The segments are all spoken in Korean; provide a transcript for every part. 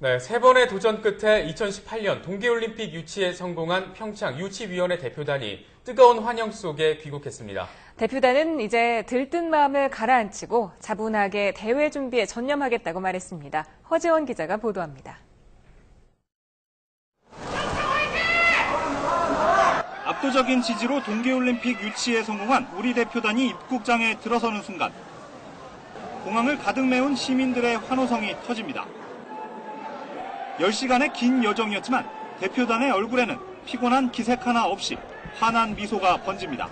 네, 세 번의 도전 끝에 2018년 동계올림픽 유치에 성공한 평창 유치위원회 대표단이 뜨거운 환영 속에 귀국했습니다. 대표단은 이제 들뜬 마음을 가라앉히고 차분하게 대회 준비에 전념하겠다고 말했습니다. 허재원 기자가 보도합니다. 압도적인 지지로 동계올림픽 유치에 성공한 우리 대표단이 입국장에 들어서는 순간 공항을 가득 메운 시민들의 환호성이 터집니다. 10시간의 긴 여정이었지만 대표단의 얼굴에는 피곤한 기색 하나 없이 환한 미소가 번집니다.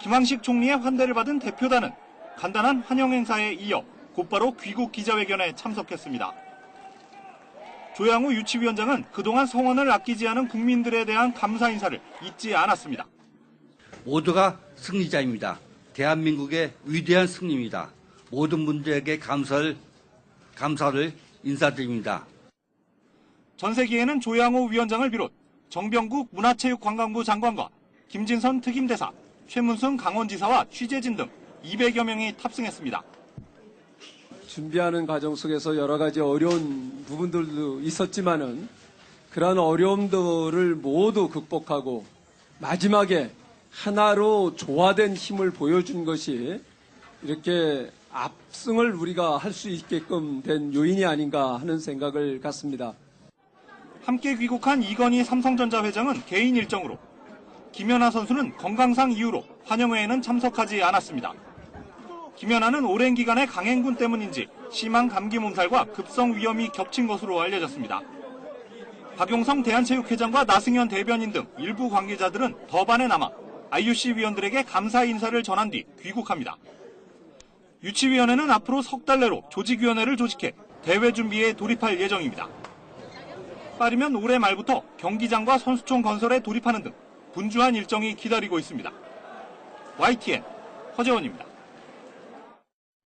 김황식 총리의 환대를 받은 대표단은 간단한 환영 행사에 이어 곧바로 귀국 기자회견에 참석했습니다. 조양우 유치위원장은 그동안 성원을 아끼지 않은 국민들에 대한 감사 인사를 잊지 않았습니다. 모두가 승리자입니다. 대한민국의 위대한 승리입니다. 모든 분들에게 감사를, 감사를 인사드립니다. 전세기에는 조양호 위원장을 비롯 정병국 문화체육관광부 장관과 김진선 특임대사, 최문승 강원지사와 취재진 등 200여 명이 탑승했습니다. 준비하는 과정 속에서 여러 가지 어려운 부분들도 있었지만은 그러한 어려움들을 모두 극복하고 마지막에 하나로 조화된 힘을 보여준 것이 이렇게 압승을 우리가 할 수 있게끔 된 요인이 아닌가 하는 생각을 갖습니다. 함께 귀국한 이건희 삼성전자 회장은 개인 일정으로, 김연아 선수는 건강상 이유로 환영회에는 참석하지 않았습니다. 김연아는 오랜 기간의 강행군 때문인지 심한 감기 몸살과 급성 위염이 겹친 것으로 알려졌습니다. 박용성 대한체육회장과 나승현 대변인 등 일부 관계자들은 더반에 남아 IOC 위원들에게 감사 인사를 전한 뒤 귀국합니다. 유치위원회는 앞으로 석 달 내로 조직위원회를 조직해 대회 준비에 돌입할 예정입니다. 빠르면 올해 말부터 경기장과 선수촌 건설에 돌입하는 등 분주한 일정이 기다리고 있습니다. YTN 허재원입니다.